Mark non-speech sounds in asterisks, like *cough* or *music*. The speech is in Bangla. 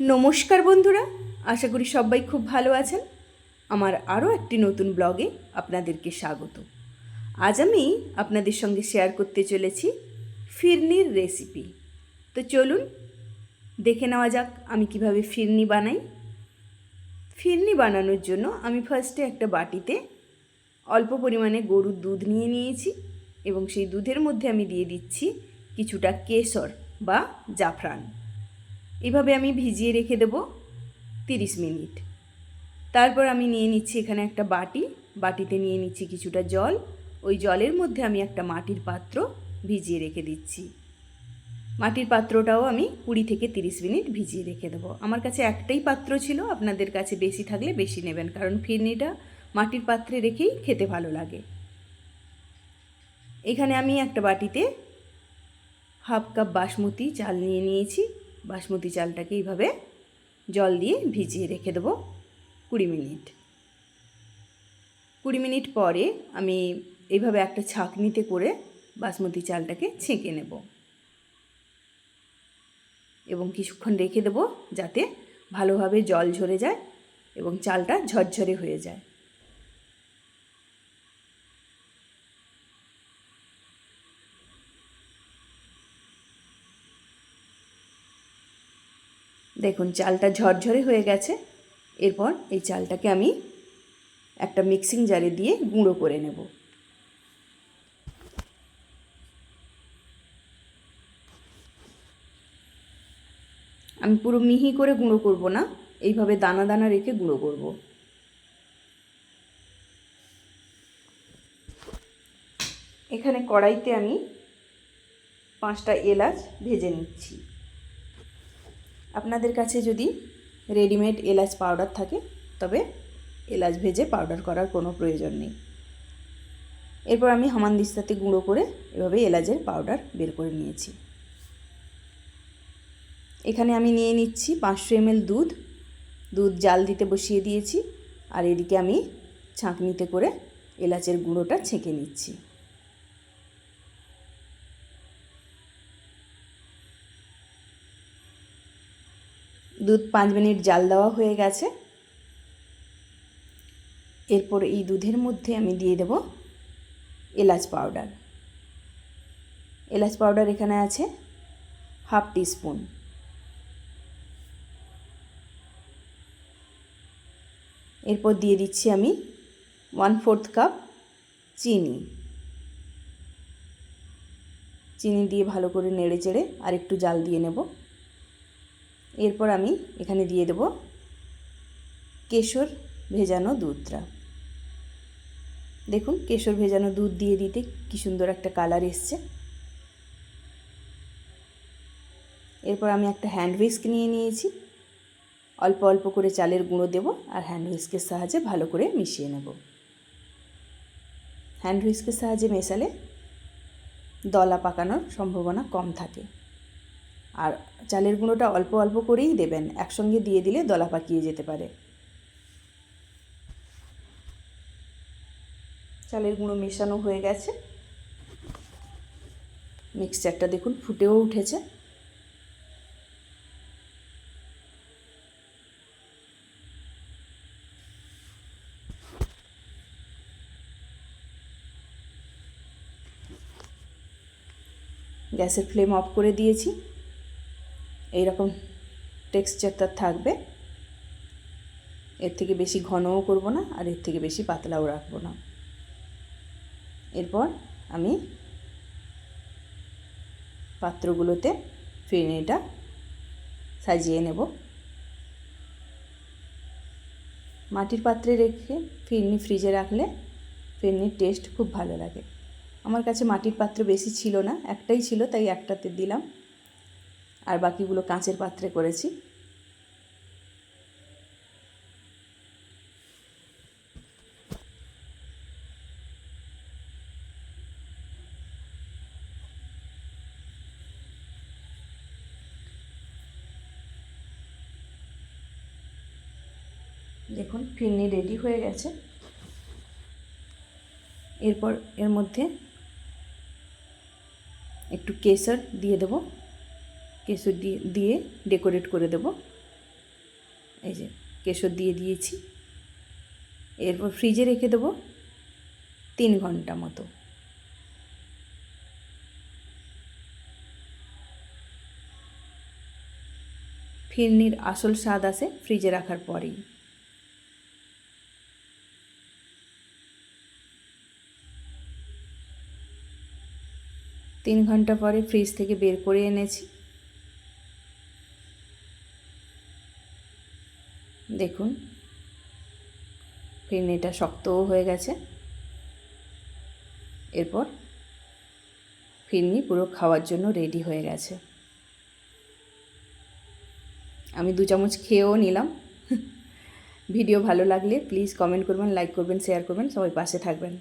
নমস্কার বন্ধুরা, আশা করি সবাই খুব ভালো আছেন। আমার আরও একটি নতুন ব্লগে আপনাদেরকে স্বাগত। আজ আমি আপনাদের সঙ্গে শেয়ার করতে চলেছি ফিরনির রেসিপি। তো চলুন, দেখে নেওয়া যাক আমি কীভাবে ফিরনি বানাই। ফিরনি বানানোর জন্য আমি ফার্স্টে একটা বাটিতে অল্প পরিমাণে গরুর দুধ নিয়ে নিয়েছি এবং সেই দুধের মধ্যে আমি দিয়ে দিচ্ছি কিছুটা কেশর বা জাফরান। এভাবে আমি ভিজিয়ে রেখে দেবো তিরিশ মিনিট। তারপর আমি নিয়ে নিচ্ছি এখানে একটা বাটি। বাটিতে নিয়ে নিচ্ছি কিছুটা জল। ওই জলের মধ্যে আমি একটা মাটির পাত্র ভিজিয়ে রেখে দিচ্ছি। মাটির পাত্রটাও আমি কুড়ি থেকে তিরিশ মিনিট ভিজিয়ে রেখে দেবো। আমার কাছে একটাই পাত্র ছিল, আপনাদের কাছে বেশি থাকলে বেশি নেবেন, কারণ ফিরনিটা মাটির পাত্রে রেখেই খেতে ভালো লাগে। এখানে আমি একটা বাটিতে হাফ কাপ বাসমতি চাল নিয়ে নিয়েছি। বাসমতি চালটাকে এইভাবে জল দিয়ে ভিজিয়ে রেখে দেবো কুড়ি মিনিট। কুড়ি মিনিট পরে আমি এইভাবে একটা ছাঁকনিতে করে বাসমতি চালটাকে ছেঁকে নেব। এবং কিছুক্ষণ রেখে দেবো যাতে ভালোভাবে জল ঝরে যায় এবং চালটা ঝরঝরে হয়ে যায়। দেখুন, চালটা ঝরঝরে হয়ে গেছে। এরপর এই চালটাকে আমি একটা মিক্সিং জারে দিয়ে গুঁড়ো করে নেব। আমি পুরো মিহি করে গুঁড়ো করব না, এইভাবে দানা দানা রেখে গুঁড়ো করব। এখানে কড়াইতে আমি পাঁচটা এলাচ ভেজে নিচ্ছি। আপনাদের কাছে যদি রেডিমেড এলাচ পাউডার থাকে, তবে এলাচ ভেজে পাউডার করার কোনো প্রয়োজন নেই। এরপর আমি হামানদিস্তাতে গুঁড়ো করে এভাবে এলাচের পাউডার বের করে নিয়েছি। এখানে আমি নিয়ে নিচ্ছি পাঁচশো এমএল দুধ। দুধ জাল দিতে বসিয়ে দিয়েছি, আর এদিকে আমি ছাঁকনিতে করে এলাচের গুঁড়োটা ছেঁকে নিচ্ছি। দুধ পাঁচ মিনিট জাল দেওয়া হয়ে গেছে। এরপর এই দুধের মধ্যে আমি দিয়ে দেব এলাচ পাউডার। এলাচ পাউডার এখানে আছে হাফ টিস্পুন। এরপর দিয়ে দিচ্ছি আমি ওয়ান ফোর্থ কাপ চিনি। চিনি দিয়ে ভালো করে নেড়ে চেড়ে আর একটু জাল দিয়ে নেব। এরপর আমি এখানে দিয়ে দেব কেশর ভেজানো দুধটা। দেখুন, কেশর ভেজানো দুধ দিয়ে দিতে কি সুন্দর একটা কালার এসছে। এরপর আমি একটা হ্যান্ড হুইস্ক নিয়ে নিয়েছি। অল্প অল্প করে চালের গুঁড়ো দেব আর হ্যান্ড হুইস্কের সাহায্যে ভালো করে মিশিয়ে নেব। হ্যান্ড হুইস্কের সাহায্যে মেশালে দলা পাকানোর সম্ভাবনা কম থাকে। আর চালের গুঁড়োটা অল্প অল্প করেই দেবেন, একসঙ্গে দিয়ে দিলে দলা পাকিয়ে যেতে পারে। চালের গুঁড়ো মেশানো হয়ে গেছে। মিক্সচারটা দেখুন ফুটেও উঠেছে। গ্যাসের ফ্লেম অফ করে দিয়েছি। এই রকম টেক্সচারটা থাকবে। এর থেকে বেশি ঘনও করব না, আর এর থেকে বেশি পাতলাও রাখব না। এরপর আমি পাত্রগুলোতে ফিরনিটা সাজিয়ে নেব। মাটির পাত্রে রেখে ফিরনি ফ্রিজে রাখলে ফিরনির টেস্ট খুব ভালো লাগে। আমার কাছে মাটির পাত্র বেশি ছিল না, একটাই ছিল, তাই একটাতে দিলাম। আর বাকিগুলো কাঁচের পাত্রে করেছি। দেখুন ফিরনি রেডি হয়ে গেছে। এরপর এর মধ্যে একটু কেশর দিয়ে দেবো। কেশর দিয়ে দিয়ে ডেকোরেট করে দেবো। এই যে কেশর দিয়ে দিয়েছি। এরপর ফ্রিজে রেখে দেবো তিন ঘণ্টা মতো। ফিরনির আসল স্বাদ আসে ফ্রিজে রাখার পরেই। তিন ঘণ্টা পরে ফ্রিজ থেকে বের করে এনেছি। দেখুন। ফিন এটা শক্তও হয়ে গেছে। এরপর ফিরনি পুরো খাওয়ার জন্য রেডি হয়ে গেছে। আমি দু চামচ খেয়েও নিলাম। *laughs* ভিডিও ভালো লাগলে প্লিজ কমেন্ট করবেন লাইক করবেন শেয়ার করবেন। সবাই পাশে থাকবেন।